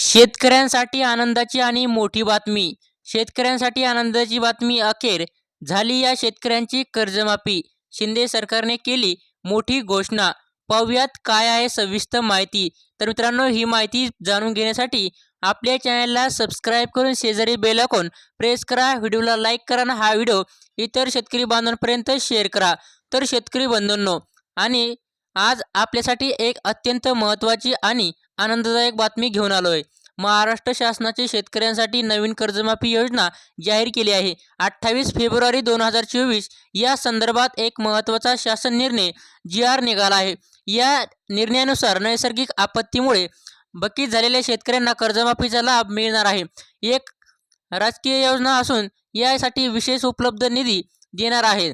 शेतकऱ्यांसाठी आनंदाची आणि मोठी बातमी. शेतकऱ्यांसाठी आनंदाची बातमी अखेर झाली या शेतकऱ्यांची कर्जमाफी. शिंदे सरकारने केली मोठी घोषणा. पाहुयात काय आहे सविस्तर माहिती. तर मित्रांनो ही माहिती जाणून घेण्यासाठी आपल्या चॅनलला सबस्क्राईब करून शेजारी बेल प्रेस करा. व्हिडिओला लाईक करा आणि हा व्हिडिओ इतर शेतकरी बांधवांपर्यंत शेअर करा. तर शेतकरी बंधूंनो आणि आज आपल्यासाठी एक अत्यंत महत्त्वाची आणि आनंददायक बातमी घेऊन आलो आहे महाराष्ट्र शासनाचे शेतकऱ्यांसाठी नवीन कर्जमाफी योजना जाहीर केली आहे. अठ्ठावीस फेब्रुवारी दोन हजार चोवीस या संदर्भात एक महत्त्वाचा शासन निर्णय जी आर निघाला आहे. या निर्णयानुसार नैसर्गिक आपत्तीमुळे बकीत झालेल्या शेतकऱ्यांना कर्जमाफीचा लाभ मिळणार आहे. एक राजकीय योजना असून यासाठी विशेष उपलब्ध निधी देणार आहे.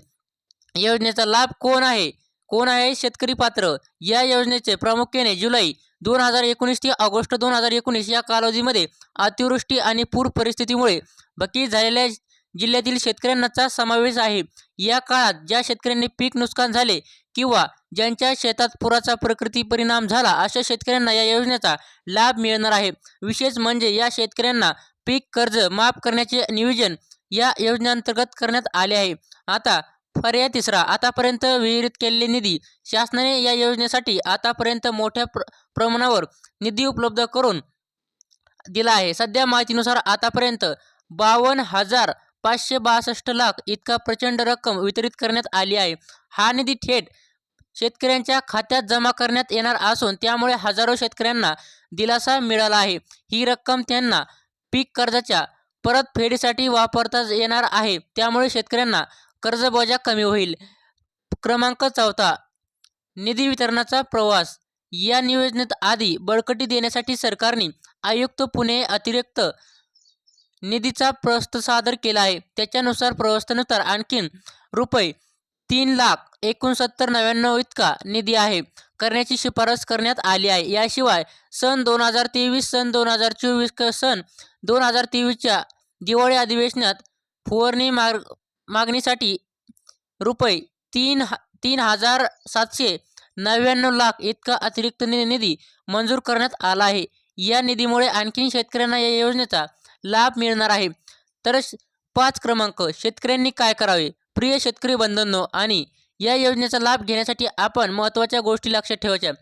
योजनेचा लाभ कोण आहे? कोण आहे? शेतकरी पात्र. या योजनेचे प्रामुख्याने जुलै दोन हजार एकोणीस ते ऑगस्ट दोन हजार एकोणीस या कालावधीमध्ये अतिवृष्टी आणि पूर परिस्थितीमुळे बकी झालेल्या जिल्ह्यातील शेतकऱ्यांचा समावेश आहे. या काळात ज्या शेतकऱ्यांनी पीक नुकसान झाले किंवा ज्यांच्या शेतात पुराचा प्रकृती परिणाम झाला अशा शेतकऱ्यांना या योजनेचा लाभ मिळणार आहे. विशेष म्हणजे या शेतकऱ्यांना पीक कर्ज माफ करण्याचे नियोजन या योजनेअंतर्गत करण्यात आले आहे. आता पर्याय तिसरा आतापर्यंत विहिरीत केलेले निधी शासनाने या योजनेसाठी आतापर्यंत मोठ्या प्र प्रमाणावर निधी उपलब्ध करून दिला आहे. सध्या माहितीनुसार आतापर्यंत बावन्न हजार पाचशे बासष्ट लाख इतका प्रचंड रक्कम वितरित करण्यात आली आहे. हा निधी थेट शेतकऱ्यांच्या खात्यात जमा करण्यात येणार असून त्यामुळे हजारो शेतकऱ्यांना दिलासा मिळाला आहे. ही रक्कम त्यांना पीक कर्जाच्या परतफेडीसाठी वापरता येणार आहे. त्यामुळे शेतकऱ्यांना कर्जबोजा कमी होईल. क्रमांक चौथा निधी वितरणाचा प्रवास. या नियोजनेत आधी बळकटी देण्यासाठी सरकारने आयुक्त पुणे अतिरिक्त निधीचा प्रस्त सादर केला आहे. त्याच्यानुसार प्रवस्थानुसार आणखीन रुपये तीन लाख एकोणसत्तर नव्याण्णव इतका निधी आहे करण्याची शिफारस करण्यात आली आहे. याशिवाय सन दोन हजार तेवीस सन दोन हजार चोवीस क सन दोन हजार तेवीसच्या दिवाळी अधिवेशनात फुवारणी माग मागणीसाठी रुपये तीन ह तीन हजार सातशे नव्याण्णव लाख इतका अतिरिक्त निधी मंजूर करण्यात आला आहे. या निधीमुळे आणखीन शेतकऱ्यांना या योजनेचा लाभ मिळणार आहे. तर श- पाच क्रमांक शेतकऱ्यांनी काय करावे? प्रिय शेतकरी बंधनो आणि या योजनेचा लाभ घेण्यासाठी आपण महत्त्वाच्या गोष्टी लक्षात ठेवायच्या.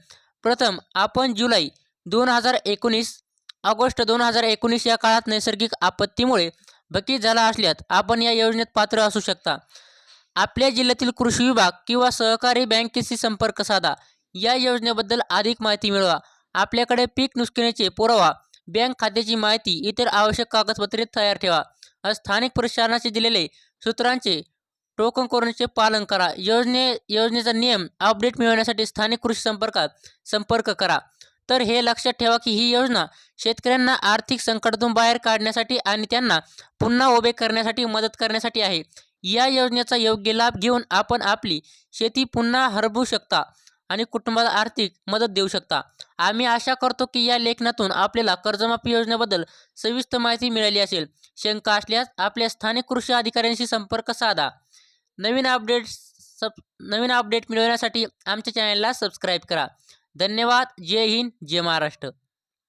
प्रथम आपण जुलै दोन हजार एकोणीस ऑगस्ट दोन हजार एकोणीस या काळात नैसर्गिक आपत्तीमुळे बकी झाला असल्यास आपण या योजनेत पात्र असू शकता. आपल्या जिल्ह्यातील कृषी विभाग किंवा सहकारी बँकेशी संपर्क साधा. या योजनेबद्दल अधिक माहिती मिळवा. आपल्याकडे पीक नुकसानीचे पुरावा बँक खात्याची माहिती इतर आवश्यक कागदपत्रे तयार ठेवा. स्थानिक प्रशासनाचे दिलेले सूत्रांचे टोकन करूनचे पालन करा. योजने योजनेचा नियम अपडेट मिळवण्यासाठी स्थानिक कृषी संपर्कात संपर्क करा. तर हे लक्षात ठेवा की ही योजना शेतकऱ्यांना आर्थिक संकटातून बाहेर काढण्यासाठी आणि त्यांना पुन्हा उभे करण्यासाठी मदत करण्यासाठी आहे. या योजनेचा योग्य लाभ घेऊन आपण आपली शेती पुन्हा हरवू शकता आणि कुटुंबाला आर्थिक मदत देऊ शकता. आम्ही आशा करतो की या लेखनातून आपल्याला कर्जमाफी योजनेबद्दल सविस्तर माहिती मिळाली असेल. शंका असल्यास आपल्या स्थानिक कृषी अधिकाऱ्यांशी संपर्क साधा. नवीन अपडेट सब नवीन अपडेट मिळवण्यासाठी आमच्या चॅनलला सबस्क्राईब करा. धन्यवाद. जय हिंद. जय महाराष्ट्र.